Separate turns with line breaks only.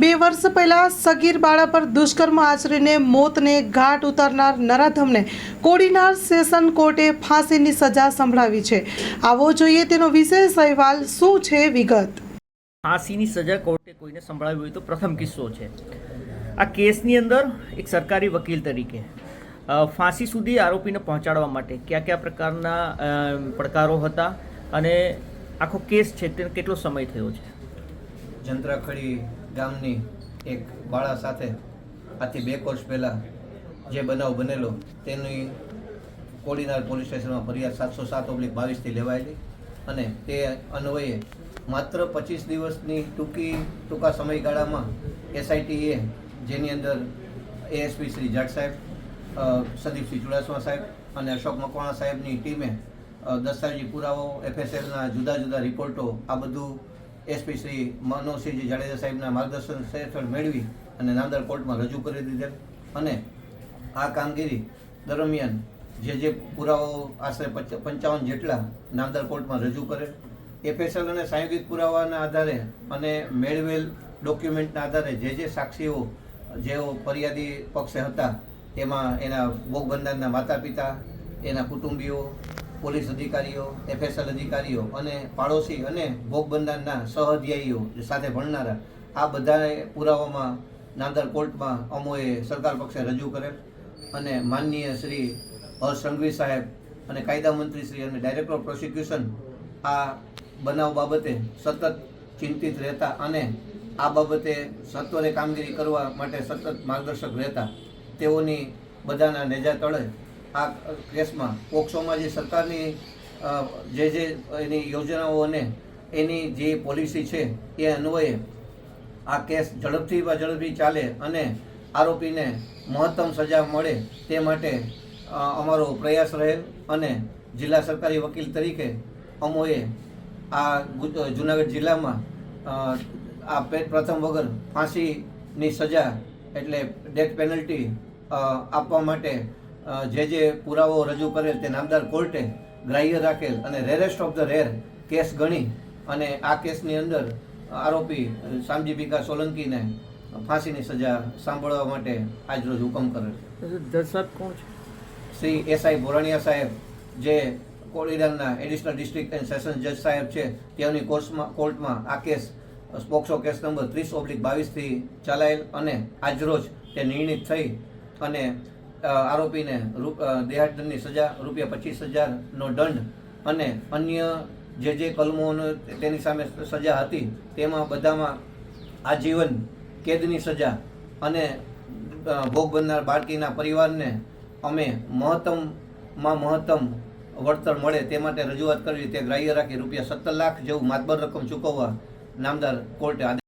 બે વર્ષ પહેલા સગીર બાળા પર દુષ્કર્મ આચરીને મોતને ઘાટ ઉતારનાર નરાધમને કોડીનાર સેશન કોર્ટે ફાંસીની સજા સંભળાવી છે. આવો જોઈએ તેનો વિશેષ અહેવાલ શું છે વિગત?
ફાંસીની સજા કોર્ટે કોઈને સંભળાવી હોય તો પ્રથમ કિસ્સો છે. આ કેસની અંદર એક સરકારી વકીલ તરીકે ફાંસી સુધી આરોપીને પહોંચાડવા માટે કયા કયા પ્રકારના પડકારો હતા અને આખો કેસ છે તે કેટલો સમય થયો છે?
જંત્રાખડી ગામની એક બાળા સાથે આથી બે કોર્ષ પહેલાં જે બનાવ બનેલો, તેની કોડીનાર પોલીસ સ્ટેશનમાં ફરિયાદ સાતસો સાત ઓબ્લિક બાવીસથી લેવાયેલી અને તે અન્વયે માત્ર પચીસ દિવસની ટૂંકી, ટૂંકા સમયગાળામાં એસઆઈટીએ જેની અંદર એએસપી શ્રી જાટ સાહેબ સંદીપસિંહ ચુડાસમા સાહેબ અને અશોક મકવાણા સાહેબની ટીમે દસ્તાવેજી પુરાવો, એફએસએલના જુદા જુદા રિપોર્ટો, આ બધું એસપી શ્રી મનોજસિંહજી જાડેજા સાહેબના માર્ગદર્શન હેઠળ મેળવી અને નાંદર કોર્ટમાં રજૂ કરી દીધેલ. અને આ કામગીરી દરમિયાન જે જે પુરાવાઓ આશરે પંચ- પંચાવન જેટલા નાંદર કોર્ટમાં રજૂ કરેલ. એફએસએલ અને સાંયોગિક પુરાવાના આધારે અને મેળવેલ ડોક્યુમેન્ટના આધારે જે જે સાક્ષીઓ જેઓ ફરિયાદી પક્ષે હતા, તેમાં એના ભોગ બંધારણના માતા પિતા એના કુટુંબીઓ પોલીસ અધિકારીઓ એફએસએલ અધિકારીઓ અને પાડોશી અને ભોગ બંધારણના સહઅધ્યાયીઓ સાથે ભણનારા, આ બધાએ પુરાવામાં નાંદર કોર્ટમાં અમોએ સરકાર પક્ષે રજૂ કરેલ અને માનનીય શ્રી હર્ષ સંઘવી સાહેબ અને કાયદા મંત્રી શ્રી અને ડાયરેક્ટર ઓફ પ્રોસિક્યુશન આ બનાવ બાબતે સતત ચિંતિત રહેતા અને આ બાબતે સત્વરે કામગીરી કરવા માટે સતત માર્ગદર્શક રહેતા, તેઓની બધાના નેજા તળે આ કેસમાં પોક્સોમાં જે સરકારની જે જે એની યોજનાઓ અને એની જે પોલિસી છે એ અન્વયે આ કેસ ઝડપથી ઝડપથી ચાલે અને આરોપીને મહત્તમ સજા મળે તે માટે અમારો પ્રયાસ રહેલ અને જિલ્લા સરકારી વકીલ તરીકે અમોએ આ જુનાગઢ જિલ્લામાં આ પ્રથમ વગર ફાંસીની સજા એટલે ડેથ પેનલ્ટી આપવા માટે જે જે પુરાવો રજૂ કરેલ તે નામદાર કોર્ટે ગ્રાહ્ય રાખેલ અને rarest of the rare case ગણી અને આ કેસની અંદર આરોપી શામજી ભીખા સોલંકીને ફાંસીની સજા સાંભળવા માટે આજરોજ હુકમ કરેલ
જજ સાહેબ કોણ છે?
શ્રી એસઆઈ બોરાણીયા સાહેબ જે કોળીડાના એડિશનલ ડિસ્ટ્રિક્ટ એન્ડ સેશન જજ સાહેબ છે તેઓની કોર્સમાં કોર્ટમાં આ કેસ સ્પોક્સો કેસ નંબર ત્રીસ ઓબ્લિક બાવીસથી ચલાયેલ અને આજરોજ તે નિર્ણિત થઈ અને આરોપીને દેહાદંડની સજા, રૂપિયા પચીસ હજારનો દંડ અને અન્ય જે જે કલમોનો તેની સામે સજા હતી, તેમાં બધામાં આજીવન, કેદની સજા અને ભોગ બનનાર બાળકીના પરિવારને અમે મહત્તમમાં મહત્તમ વળતર મળે તે માટે રજૂઆત કરવી તે ગ્રાહ્ય રાખી રૂપિયા સત્તર લાખ જેવું માતબર રકમ ચૂકવવા નામદાર કોર્ટે